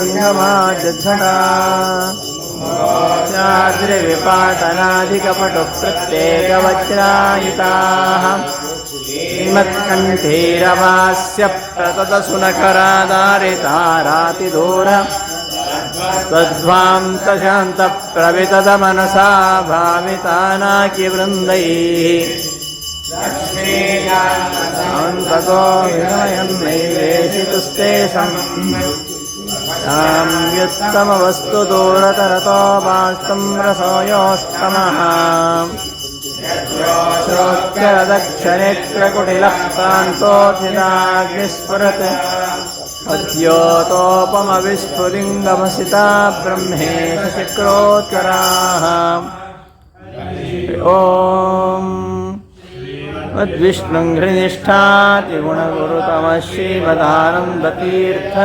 सङ्गमाजद्धता चाद्रिविपाटनाधिकपटुप्रत्येकवज्रायिताः श्रीमत्कण्ठीरवास्य प्रततसुनकरादारितारातिदूर त्वद्वान्तशान्तप्रवितदमनसा भावितानाकिवृन्दैः अन्ततो विनयन्नैवेशितुस्ते तां व्युत्तमवस्तु दूरतरतो वास्तं रसोयोष्टमः श्रोत्यदक्षनेत्रकुटिलप्रान्तोथिताग्निस्फुरत् अद्योतोपमविस्फुलिङ्गमसिता ब्रह्मेश शक्रोत्तराः ॐ मद्विष्णुं हृनिष्ठातिगुणगुरुतमः श्रीमदानन्दतीर्थ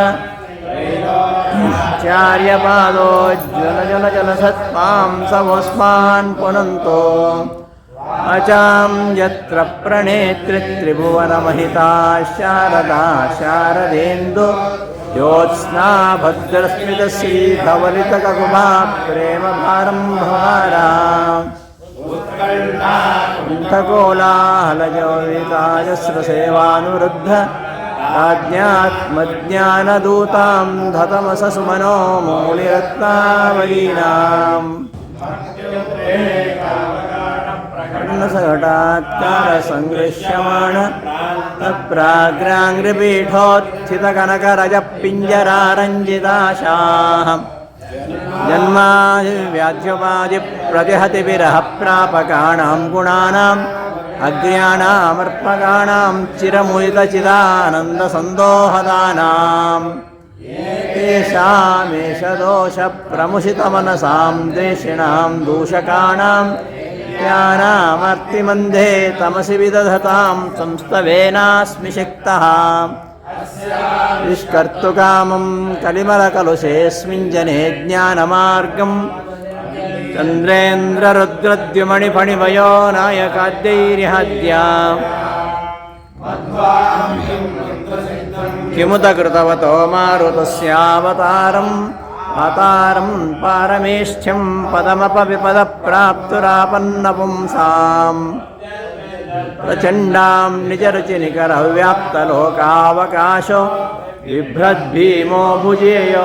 चार्यपादोज्ज्वलजलजलसत्पां सवस्मान् पुनन्तो अचां यत्र प्रणेत्रित्रिभुवनमहिता शारदा शारदेन्दु ज्योत्स्ना भद्रस्मितश्रीधवलितककुभा प्रेमभारं भारा कुण्ठकोलाहलजोविताजस्रसेवानुरुद्ध राज्ञात्मज्ञानदूतां धतमसुमनो मौलिरत्नावलीनाम्। सघटात्कारसङ्गृह्यमाण प्राग्राङ्घ्रिपीठोत्थितकनकरजपिञ्जरारञ्जिताशाः जन्मा प्रापकाणां गुणानां अग्र्याणामर्पकाणां चिरमुदितचिदानन्दसन्दोहदानाम् येषामेषदोषप्रमुषितमनसां द्वेषिणां दूषकाणां ज्ञानामर्तिमन्धे तमसि विदधतां संस्तवेनास्मि शक्तः निष्कर्तुकामं कलिमलकलुषेऽस्मिन् जने ज्ञानमार्गम् चन्द्रेन्द्ररुद्रद्युमणिफणिवयो नायकाद्यैर्हद्या किमुत कृतवतो मारुतस्यावतारम् अवतारं पारमेष्ठ्यं पदमपविपदप्राप्तुरापन्नपुंसाम् प्रचण्डां निजरुचिनिकरव्याप्तलोकावकाशो बिभ्रद्भीमो भुजेय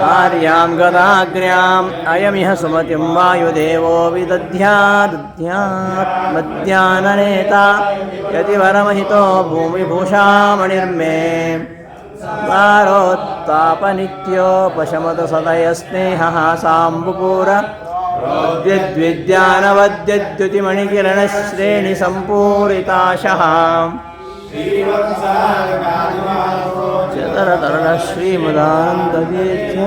कार्यां गदाग्र्याम् अयमिह सुमतिं वायुदेवो विदध्यादध्यात्मज्ञाननेता यतिवरमहितो भूमिभूषामणिर्मे तारोत्तापनित्योपशमत सदयस्नेहः साम्बुपूर वद्यद्विद्यानवद्यद्युतिमणिकिरणश्रेणिसम्पूरिताशः श्रीमदान्तदीर्थ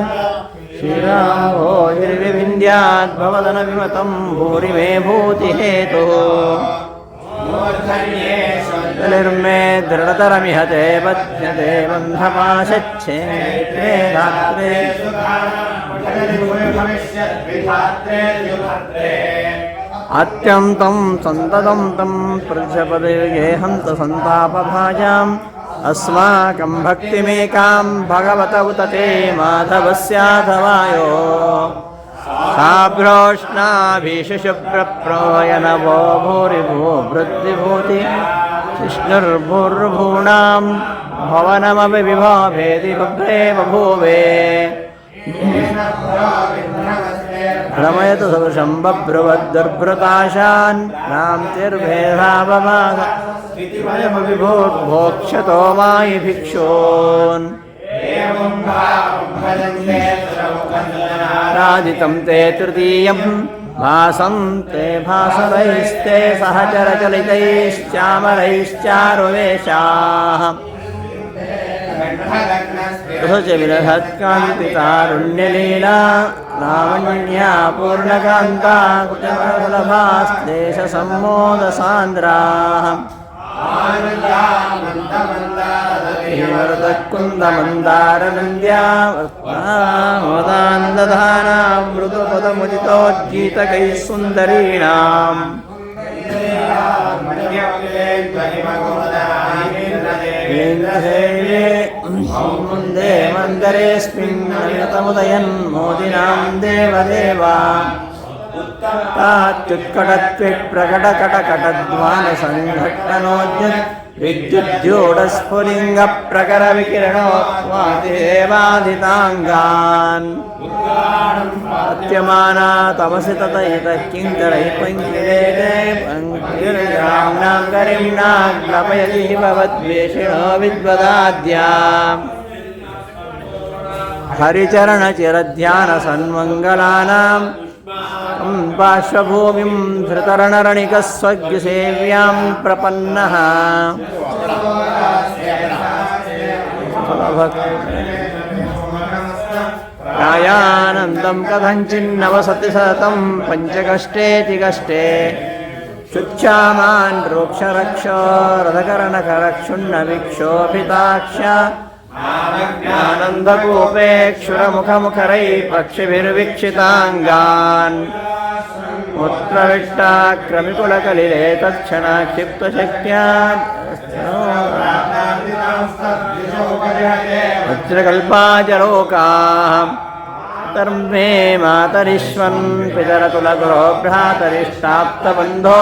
श्रीरामो निर्विन्द्याद्भवदनविमतं भूरि मे भूतिहेतुः निर्मे दृढतरमिहते बध्यते बन्धमाशच्छे धात्रे अत्यन्तं सन्ततं तं प्रजपदेहन्त सन्तापभाजाम् अस्माकं भक्तिमेकां भगवत उत ते माधवस्याधवायो। साभ्रोष्णाभीषुशुभ्रप्रोयनवो भूरिभो वृद्धिभूति विष्णुर्भूर्भूणां भवनमपि विभाभेदि बभ्रे बभूवे रमयतु सदृशम्बभ्रुवद्दुर्भृताशान् नाम्तिर्भेदावभाग भोक्षतो मायि भिक्षोन्। राजितं ते तृतीयं भासं ते भासरैस्ते सहचरचलितैश्चामरैश्चारुवेशाः। च विरहत्कान्तितारुण्यलीला लावण्या पूर्णकान्ता कुचलभास्देशसम्मोदसान्द्राः कुन्दमन्दारनन्द्या मोदान्दधाना मृदुपदमुदितोज्जीतकैः सुन्दरीणाम् मुन्दे मन्दरेऽस्मिन् नयतमुदयन् मोदिनां देवदेवा तात्युत्कटत्विप्रकटकटकटद्वानसङ्घट्टनोद्युत् विद्युज्जोडस्फुलिङ्गप्रकरविकिरणोत्वादिदेवादिताङ्गान् सत्यमाना तमसि ततयतः किङ्करैः पङ्किलेते पङ्किर्ग्राम्णां करिम्नाग्लपयति भवद्वेषिणो विद्वदाद्याम् हरिचरणचिरध्यानसन्मङ्गलानाम् पार्श्वभूमिं धृतरणरणिकस्वज्ञसेव्यां प्रपन्नः प्रायानन्दं कथञ्चिन्नवसति सततं पञ्चकष्टेति कष्टे शुच्छामान् रोक्षरक्षो रथकरणकरक्षुण्णविक्षोभिताक्ष आनन्दकूपेक्षुरमुखमुखरै पक्षिभिर्वीक्षिताङ्गान् उत्प्रविष्टाक्रमिकुलकलिले तत्क्षणाक्षिप्तशक्त्या वज्रकल्पाचरोकाः तर्मे मातरिष्वन् पितरतुलगुरो भ्रातरिष्टाप्तबन्धो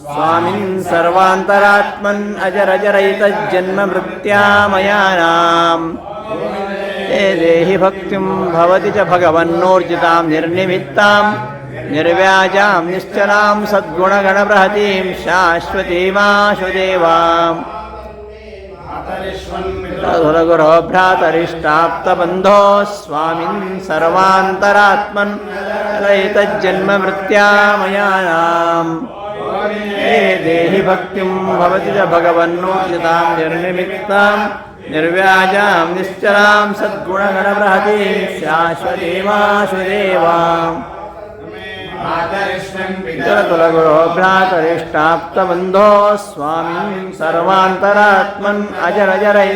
स्वामिन् सर्वान्तरात्मन् अजरजरैतज्जन्ममृत्यामयानाम्। ते देहि भक्तिं भवति च भगवन्नोर्जितां निर्निमित्तां, निर्व्याजां, निश्चलां सद्गुणगणबृहतीं शाश्वतीमाशुदेवाम् गुरो भ्रातरिष्टाप्तबन्धो स्वामिन् सर्वान्तरात्मन् रैतज्जन्ममृत्यामयानाम् हे देहि भक्तिं भवति च भगवन्नोचितां निर्निमित्तां निर्व्याजां निश्चलां सद्गुणगणबृहतीं शाश्वतीमाशुदेवाम् पितरतुलगुरो भ्रातरिष्टाप्तबन्धो सर्वान्तरात्मन् अजरजरै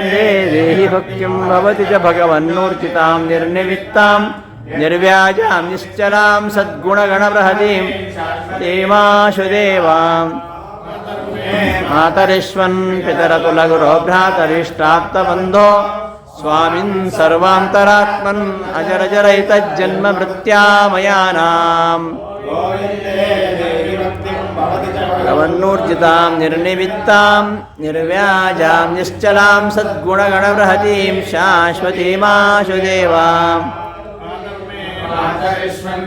हे देहि भक्तिं भवति च भगवन्नूर्चितां निर्निमित्तां निर्व्याजां, निश्चलां सद्गुणगणबृहतीं देवाशुदेवाम् मातरिष्वन् पितरतुलगुरो भ्रातरिष्टाप्तबन्धो स्वामिन् सर्वान्तरात्मन् अजरजरैतज्जन्ममृत्यामयानाम् भगवन्नूर्जितां निर्निमित्तां, निर्व्याजां, निश्चलां सद्गुणगणबृहतीं शाश्वतीमाशुदेवाम्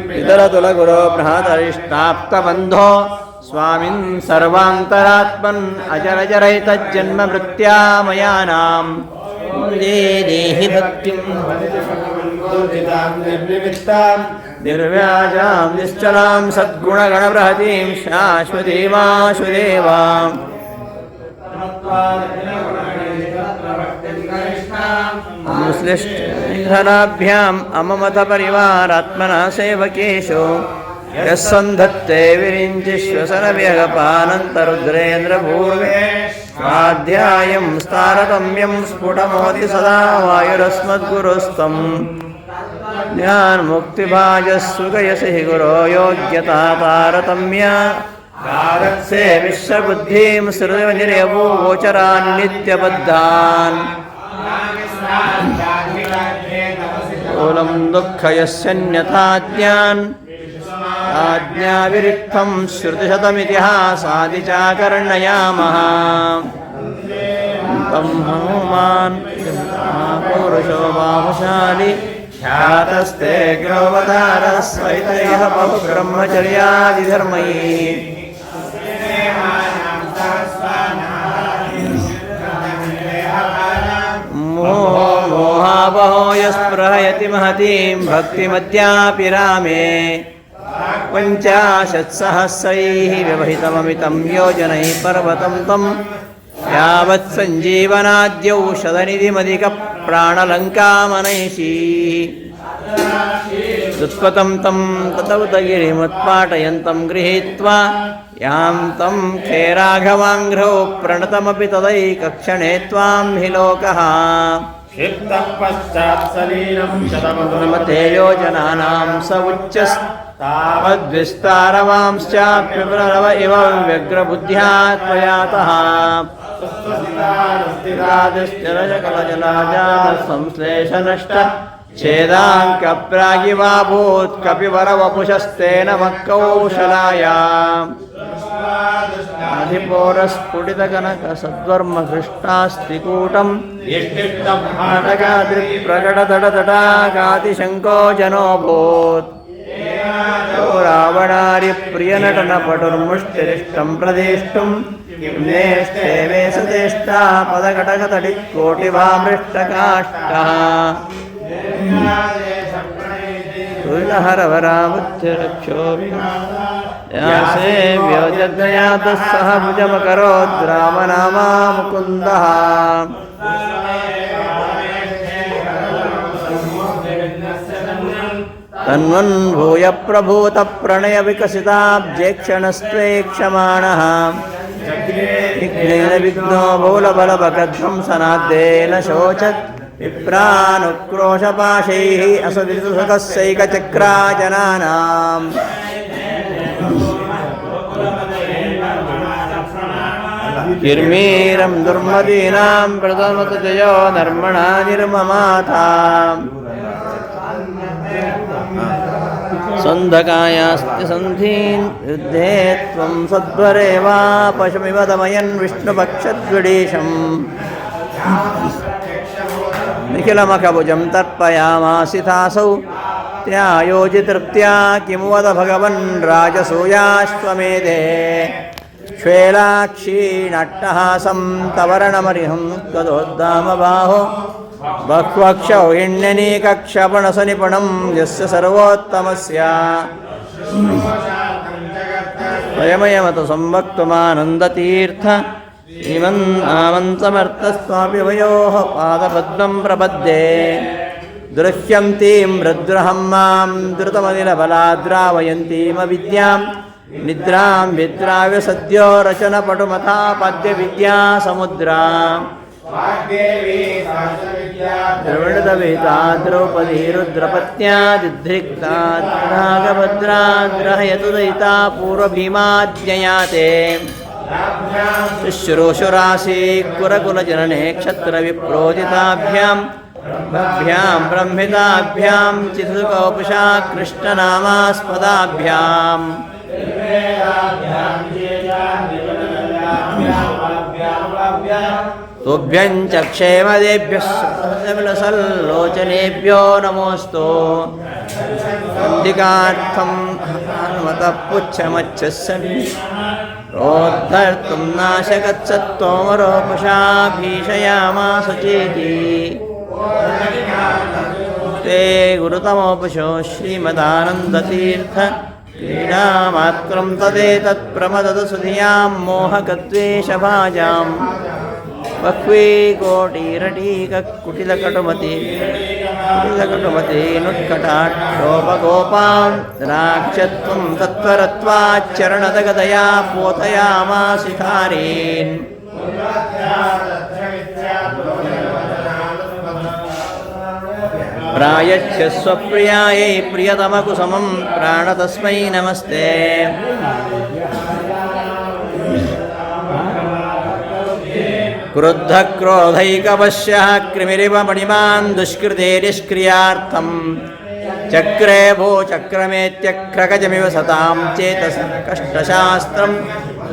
पितरतुलगुरो बृहदरिष्टाप्तबन्धो स्वामिन् सर्वान्तरात्मन् अजरजरैतज्जन्ममृत्यामयानाम् ये देहि भक्तिं निर्व्याजां निश्चलां सद्गुणगणबृहतीं शाश्वतीमाशुदेवाम् मुस्लिष्ठनाभ्याम् अममतपरिवारात्मना सेवकेषु यः सन्धत्ते विरिञ्चिश्वसनव्यगपानन्तरुद्रेन्द्रपूर्वे स्वाध्यायं स्तारतम्यं स्फुटमोति सदा वायुरस्मद्गुरुस्तम् ज्ञानमुक्तिभाजस्सुगयसि हि गुरो योग्यता तारतम्य से विश्वबुद्धिम बुद्धि श्रुव दुख यथाज्ञान आज्ञाविरिक्तं तम चाकर्णयामः तं हनुमान् पुरुषो बाहुशाली ख्यातस्ते ग्रोवधारस्वैतयः बहुब्रह्मचर्यादिधर्मैः। महतीं भक्तिमद्यापि रामे। पञ्चाशत्सहस्रैः व्यवहितममितं योजनैः पर्वतं तं यावत् सञ्जीवनाद्यौषधनिधिमधिकप्राणलङ्कामनैषीः दुष्पतं तं ततौदगिरिमुत्पाटयन्तं गृहीत्वा, यां तं खेराघवाङ्घ्रौ प्रणतमपि तदैकक्षणे त्वां हि लोकः। क्षिप्तः पश्चात् शरीरं मते योजनानां स उच्चस्तावद्विस्तारवांश्चाप्यपुनरव इव व्यग्रबुद्ध्या त्वयातः संश्लेषनष्ट छेदाङ्कप्रागिवाभूत् कपिवरवपुषस्तेन मक्कौशलायाम् अधिपोरस्फुटितकनकसद्वर्महृष्टास्तिकूटम् नाटकादृप्रकटतटतटाकातिशङ्को जनोऽभूत् रावणारिप्रियनटनपटुर्मुष्टिरिष्टं प्रदेष्टुम् नेष्टे मे सतेष्टा पदकटकतटिकोटिभामृष्टकाष्ठः तुलहरवरामुच्चरक्षोभ्यासेव्यो जग्नयातः सह भुजमकरोद्रामनामा मुकुन्दः तन्वन् भूय प्रभूतप्रणयविकसिताब्जेक्षणस्त्वेक्षमाणः विघ्नेन विघ्नो बहुलबलभगध्वंसनाद्येन शोचत् विप्रानुक्रोशपाशैः असविदुसुखस्यैकचक्राजनानाम् किर्मीरं दुर्मदीनां प्रथमतजयो नर्मणा निर्ममाथा सन्धकायास्ति सन्धीन् युद्धे त्वं सद्वरे वा पशुमिव दमयन् विष्णुपक्षद्विडीशम् निखिलमखभुजं तर्पयामासितासौ त्यायोजितृप्त्या किं वद भगवन् राजसूयाश्वमेधे श्वेलाक्षीणट्टहासं तवरणमरिहं त्वदोद्दामबाहो बह्वक्षौ हिण्यनीकक्षपणसनिपुणं यस्य सर्वोत्तमस्य स्वयमयमत संवक्तुमानन्दतीर्थ श्रीमन् आमन्तमर्थस्वापि वयोः पादपद्मं प्रपद्ये दृश्यन्तीं रुद्रहं मां द्रुतमनिलबलाद्रावयन्तीमविद्यां निद्रां विद्राव्य सद्यो रचनपटुमथा पद्यविद्या समुद्रा द्रविणदविता द्रौपदी रुद्रपत्न्या दिद्धिक्ताद्रागभद्राद्रहयतु दयिता पूर्वभीमाज्ञयाते शुश्रूषुरासि कुरकुलजनने क्षत्रविप्रोदिताभ्यां भ्यां ब्रह्मिताभ्यां चित्सुकोपुषा कृष्णनामास्पदाभ्याम् तुभ्यं च क्षेमदेभ्यः सल्लोचनेभ्यो नमोऽस्तु अन्तिकार्थं हनुमतः पुच्छमच्छस्सन् प्रोद्धर्तुं नाशकत्सत्त्वमरोपशा भीषयामास चेति ते गुरुतमोपशो श्रीमदानन्दतीर्थ क्रीडामात्रं तदेतत्प्रमदतसुधियां मोहकद्वेषभाजाम् बह्वी कोटिरटीककुटिलकटुमती कुटिलकटुमती नुट्कटाक्षोपगोपां द्राक्षत्वं तत्त्वरत्वाच्चरणदगदया पोतयामासि धारीन् प्रायच्छ स्वप्रियायै प्रियतमकुसमं प्राणतस्मै नमस्ते क्रुद्धक्रोधैकवश्यः कृमिरिव मणिमान् दुष्कृते निष्क्रियार्थम्। चक्रे भो भूचक्रमेत्यक्रगजमिव सतां चेतस कष्टशास्त्रं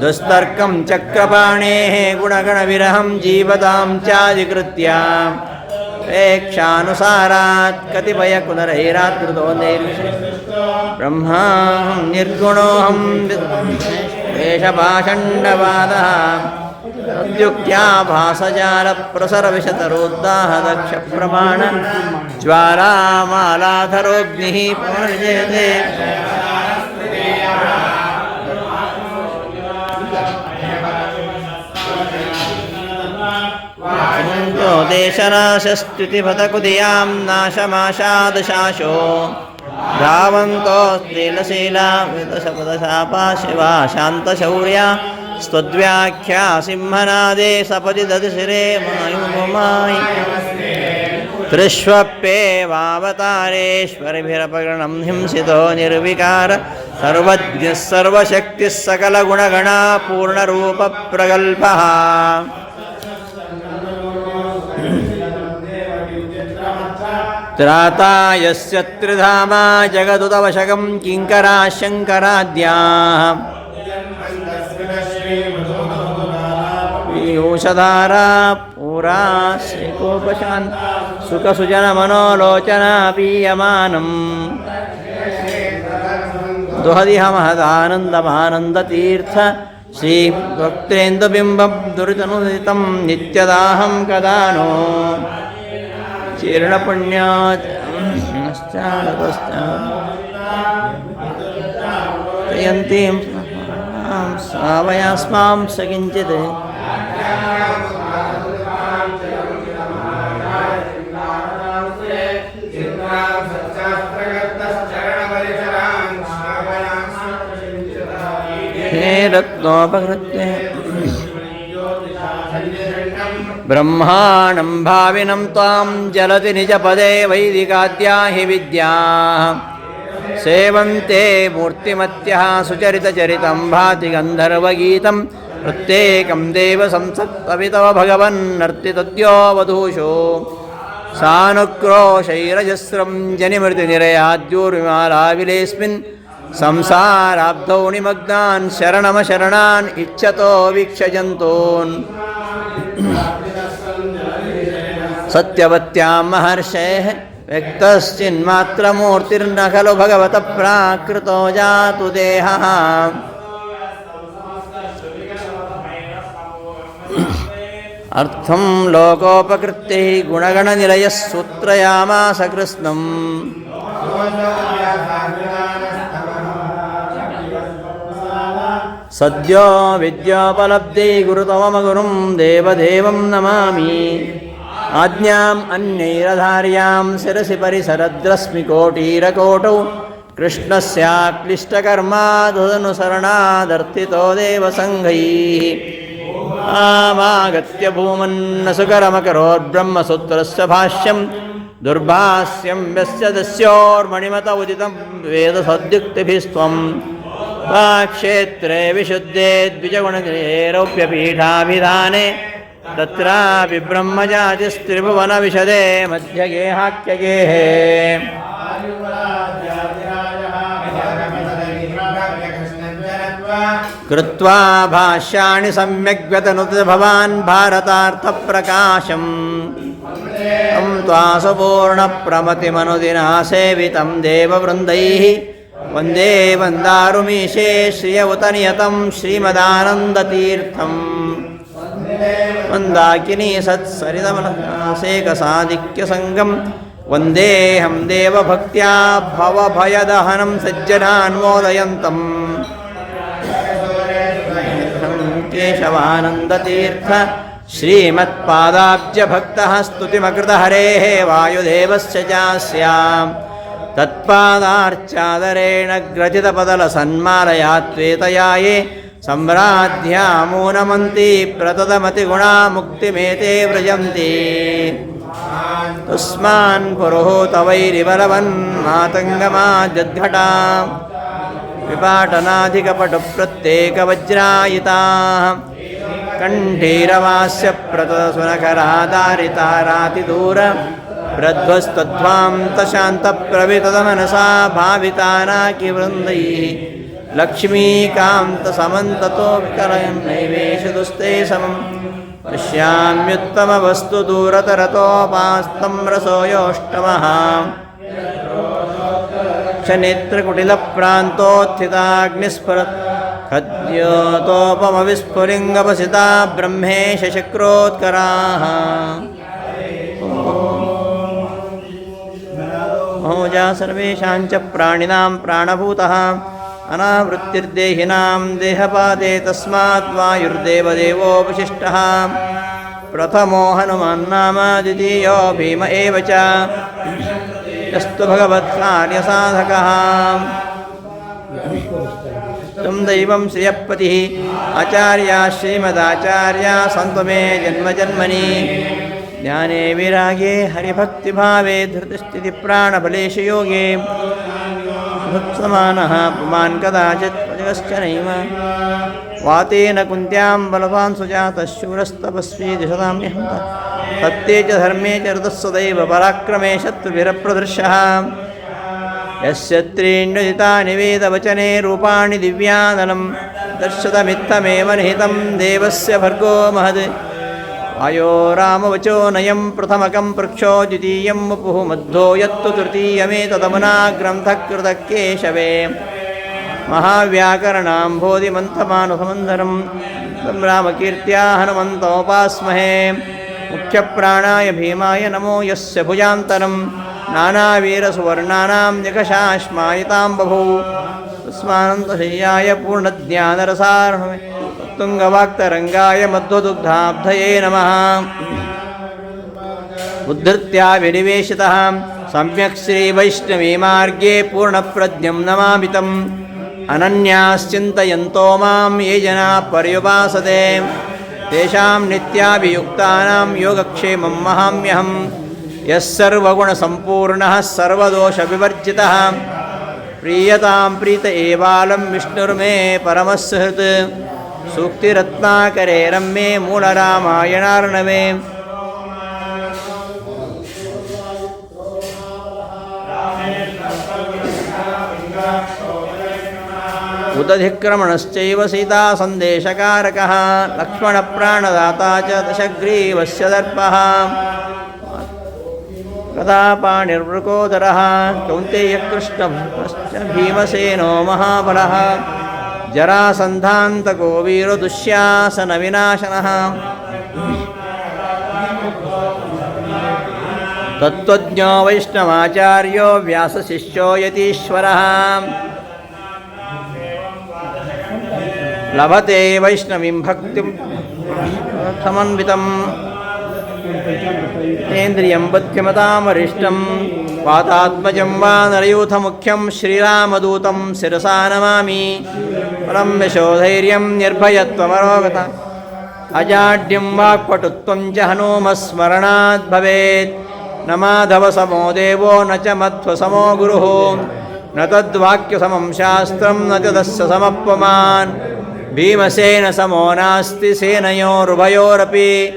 दुस्तर्कं चक्रपाणेः गुणगणविरहं जीवतां चाधिकृत्य। प्रेक्षानुसारात् कतिपयकुनरैरादृतो ब्रह्माहं निर्गुणोऽहं वेषपाषण्डवादः। तद्युक्त्या भासजालप्रसरविशतरोद्दाहदक्षप्रमाण ज्वालामालाधरोऽग्निः पुनर्जयते ो। देशनाशस्तुतिपथकुदियाँ नाशमाशादशाशो। धावन्तोस्त्रीलशीला विदशपदशापा शिवा शान्तशौर्या स्वद्व्याख्या सिंहनादे सपदि दधिशिरे मायुमायि त्रिष्वप्येवावतारेश्वरिभिरपगणं हिंसितो निर्विकार। सर्वज्ञः सर्वशक्तिः सकलगुणगणा पूर्णरूपप्रगल्भः त्राता यस्य त्रिधामा जगदुदवशकं किङ्करा शङ्कराद्याः पीयूषधारा पुरा श्रीकोपशान् सुखसुजनमनोलोचना पीयमानम् दुहदिह महदानन्दमानन्दतीर्थ श्रीभक्तेन्दुबिम्बं दुरितनुदितं नित्यदाहं कदा नो जीर्णपुण्यात् जयन्तीं श्रावयास्मां स किञ्चित् रत्नोपकृत्य। ब्रह्माणं भाविनं त्वां जलति निजपदे वैदिकाद्या विद्याः। सेवन्ते मूर्तिमत्यः सुचरितचरितं भाति गन्धर्वगीतं प्रत्येकं देवसंसत्तवि तव भगवन्नर्तितद्योवधूषो सानुक्रोशैरजस्रं जनिमृतिनिरयाद्योर्विमालाविलेऽस्मिन् संसाराब्धौ निमग्नान् शरणमशरणान् इच्छतो वीक्षजन्तून् सत्यवत्यां महर्षेः व्यक्तश्चिन्मात्रमूर्तिर्न खलु भगवतः प्राकृतो जातु देहः अर्थं लोकोपकृत्यै गुणगणनिलयः सूत्रयामास कृत्स्नम् सद्यो विद्योपलब्धै गुरुतमगुरुं देवदेवं नमामि आज्ञाम् अन्यैरधार्यां शिरसि परिसरद्रश्मिकोटीरकोटौ कृष्णस्याक्लिष्टकर्मा तदनुसरणादर्थितो देवसङ्घैः आमागत्य भूमन्न सुकरमकरोद्ब्रह्मसूत्रस्य भाष्यं दुर्भाष्यं यस्य दस्योर्मणिमत उदितं वेदसद्युक्तिभिस्त्वम् क्षेत्रे विशुद्धे द्विजगुणगिरेरौप्यपीठाभिधाने तत्रापि ब्रह्मजातिस्त्रिभुवनविशदे मध्यगेहाख्यगेः कृत्वा भाष्याणि सम्यग्व्यतनुत भवान् भारतार्थप्रकाशम्। तं त्वासपूर्णप्रमतिमनुदिना सेवितं देववृन्दैः। वंदे वन्दारुमीशे श्रियउत नियतं श्रीमदानन्दतीर्थम्। मन्दाकिनी सत्सरितमनसेकसाधिक्यसङ्गं वन्देऽहं देवभक्त्या भवभयदहनं सज्जनान्मोदयन्तम्। केशवानन्दतीर्थ श्रीमत्पादाब्जभक्तः स्तुतिमकृतहरेः वायुदेवस्य चास्याम् तत्पादार्चादरेण ग्रथितपदलसन्मालया त्वेतया ये सम्राध्यामूनमन्ति प्रतदमतिगुणा मुक्तिमेते व्रजन्ति तस्मान् पुरोहूतवैरिबलवन्मातङ्गमाजद्घटा विपाटनाधिकपटुप्रत्येकवज्रायिताः कण्ठीरवास्य प्रतसुनखरादारितारातिदूर प्रध्वस्तध्वान्तशान्तप्रवितदमनसा भावितानाकिवृन्दैः लक्ष्मीकान्तसमन्ततो विकलयन् नैवेशदुस्ते समं पश्याम्युत्तमवस्तु दूरतरतोपास्तं रसोयोष्टमः क्षनेत्रकुटिलप्रान्तोत्थिताग्निस्फुरत् खद्योतोपमविस्फुलिङ्गपसिता ब्रह्मेश शक्रोत्कराः। महोजा सर्वेषां च प्राणिनां प्राणभूतः। अनावृत्तिर्देहिनां देहपाते तस्मात् वायुर्देवदेवोपशिष्टः प्रथमो हनुमान्नाम द्वितीयो भीम एव च। यस्तु भगवत्कार्यसाधकः तं दैवं श्रियपतिः। आचार्या श्रीमदाचार्या सन्तु ज्ञाने विरागे हरिभक्तिभावे धृतस्थितिप्राणबलेश योगे भुत्समानः पुमान् कदाचित् नैव। వాతేన కుంత్యాం బలవాన్ సుజాత శూరస్తపస్వీ దిశదామ్యహం తత్తే చ ధర్మే చ రుతస్సదైవ పరాక్రమే శత్రుభిరప్రదృశ్య యశత్రీణ్యుజితా నివేదవచనే రూపాణి దివ్యానలం దర్శతమిత్తమేవ నిహితం దేవస్య భర్గో మహద్ అయో రామవచో నయం ప్రథమకం పృక్షో ద్వితీయం వపుః మధ్వో యత్తు తృతీయమేతదమునా గ్రంథకృత కేశవే महाव्याकरणाम्भोधिमन्थमानुसमन्धरं तं रामकीर्त्या हनुमन्तोपास्महे। मुख्यप्राणाय भीमाय नमो यस्य भुजान्तरं नानावीरसुवर्णानां निकषाश्मायितां बभूव तस्मानन्तशय्याय पूर्णज्ञानरसारणमे तुङ्गवाक्तरङ्गाय मध्वदुग्धाब्धये नमः। उद्धृत्या विनिवेशितः। सम्यक् श्रीवैष्णवीमार्गे पूर्णप्रज्ञं नमामि अनन्याश्चिन्तयन्तो मां ये जनाः पर्युपासते तेषां नित्याभियुक्तानां योगक्षेमं महाम्यहं यः सर्वगुणसम्पूर्णः सर्वदोषविवर्जितः प्रीयतां प्रीत एवालं विष्णुर्मे परमस्हृत् सूक्तिरत्नाकरे रम्ये मूलरामायणार्णवे उदधिक्रमणश्चैव सीतासन्देशकारकः। लक्ष्मणप्राणदाता च दशग्रीवस्य दर्पः। कदा पाणिर्वृकोदरः कौन्तेयकृष्णश्च भीमसेनो महाबलः। जरासन्धान्तको वीरदुःशासनविनाशनः। तत्त्वज्ञो वैष्णवाचार्यो व्यासशिष्यो यतीश्वरः। लभते वैष्णवीं भक्तिं। समन्वितम् इन्द्रियं बुद्धिमतामरिष्टं। वातात्मजं वा नरयूथमुख्यं श्रीरामदूतं शिरसा नमामि। परं यशोधैर्यं निर्भयत्वमरोगता। अजाड्यं वाक्पटुत्वं च हनूमस्मरणात् भवेत्। न माधवसमो देवो, न च मध्वसमो गुरुः। न तद्वाक्यसमं शास्त्रं, न च तस्य समप्पमान् భీమసేన సమో నాస్తి సేనయోరుభయోరపి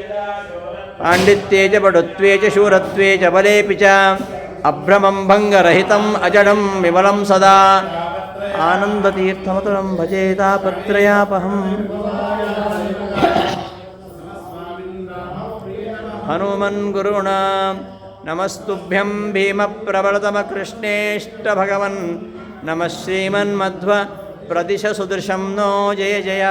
పాండిత్యే చ పటుత్వే చ శూరత్వే చ బలేపి చ అభ్రమం భంగరహితం అజడం విమలం సదా ఆనందతీర్థమతులం భజేతాపత్రయాపహం హనుమన్ గురుణా నమస్తుభ్యం భీమప్రబలతమకృష్ణేష్టభగవన్ నమ శ్రీమన్మధ్వ प्रदिश सुदृशं नो जय जय